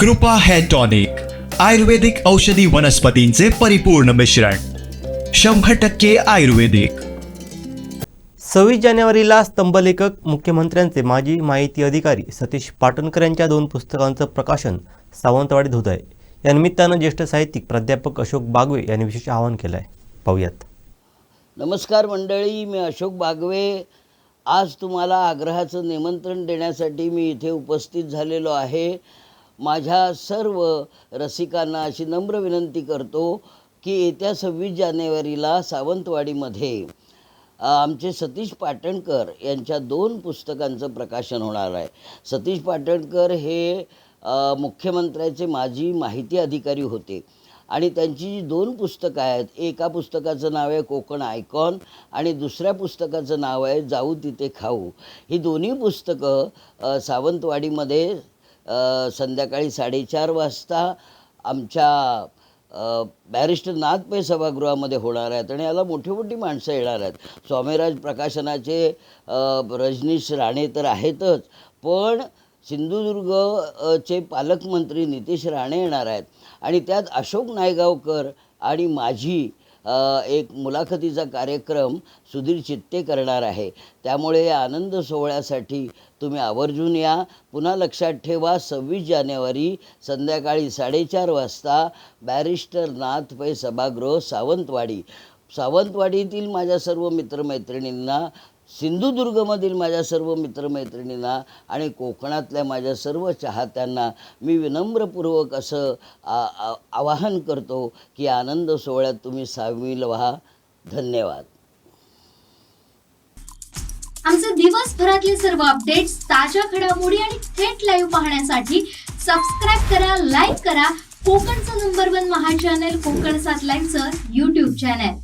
कृपा hair tonic आयुर्वेदिक औषधी वनस्पतींचे परिपूर्ण मिश्रण शंभर टक्के आयुर्वेदिक. सव्वीस जानेवारीला स्तंभलेखक मुख्यमंत्र्यांचे माजी माहिती अधिकारी सतीश पाटणकर यांच्या दोन पुस्तकांचं प्रकाशन सावंतवाडीत होत आहे. या निमित्तानं ज्येष्ठ साहित्यिक प्राध्यापक अशोक बागवे यांनी विशेष आवाहन केलं आहे पाहूयात. नमस्कार मंडळी मी अशोक बागवे. आज तुम्हाला आग्रहाचं निमंत्रण देण्यासाठी मी इथे उपस्थित झालेलो आहे. माझ्या सर्व रसिकांना अशी नम्र विनंती करतो की येत्या सव्वीस जानेवारीला सावंतवाडीमध्ये आमचे सतीश पाटणकर यांच्या दोन पुस्तकांचं प्रकाशन होणार आहे. सतीश पाटणकर हे मुख्यमंत्र्याचे माजी माहिती अधिकारी होते आणि त्यांची जी दोन पुस्तकं आहेत एका पुस्तकाचं नाव आहे कोकण आयकॉन आणि दुसऱ्या पुस्तकाचं नाव आहे जाऊ तिथे खाऊ ही दोन्ही पुस्तकं सावंतवाडीमध्ये संध्याकाळी साडेचार वाजता आमच्या अ, बॅरिस्टर नाथपै सभागृहामध्ये होणार आहेत आणि याला मोठी मोठी माणसं येणार आहेत. स्वामीराज प्रकाशनाचे रजनीश राणे तर आहेतच पण सिंधुदुर्गचे पालकमंत्री नितीश राणे येणार आहेत. आणि त्यात अशोक नायगावकर आणि माझी एक मुलाखतीचा कार्यक्रम सुधीर चित्ते करणार आहे. त्यामुळे या आनंद सोहळ्यासाठी तुम्ही आवर्जून या. पुन्हा लक्षात ठेवा सव्वीस जानेवारी संध्याकाळी साडेचार वाजता बॅरिस्टर नाथ पै सभागृह सावंतवाडी. सावंतवाडीतील माझ्या सर्व मित्रमैत्रिणींना सिंधुदुर्गमधील माझ्या सर्व मित्रमैत्रिणींना आणि कोकणातल्या माझ्या सर्व चाहत्यांना मी विनम्रपूर्वक असं आवाहन करतो की आनंद सोहळ्यात तुम्ही सामील व्हा. धन्यवाद. आमचे दिवसभरातले सर्व अपडेट्स ताज्या घडामोडी आणि थेट लाईव्ह पाहण्यासाठी सबस्क्राईब करा लाईक करा. कोकणचं नंबर वन महा चॅनल कोकण सात लाईनचं युट्यूब चॅनल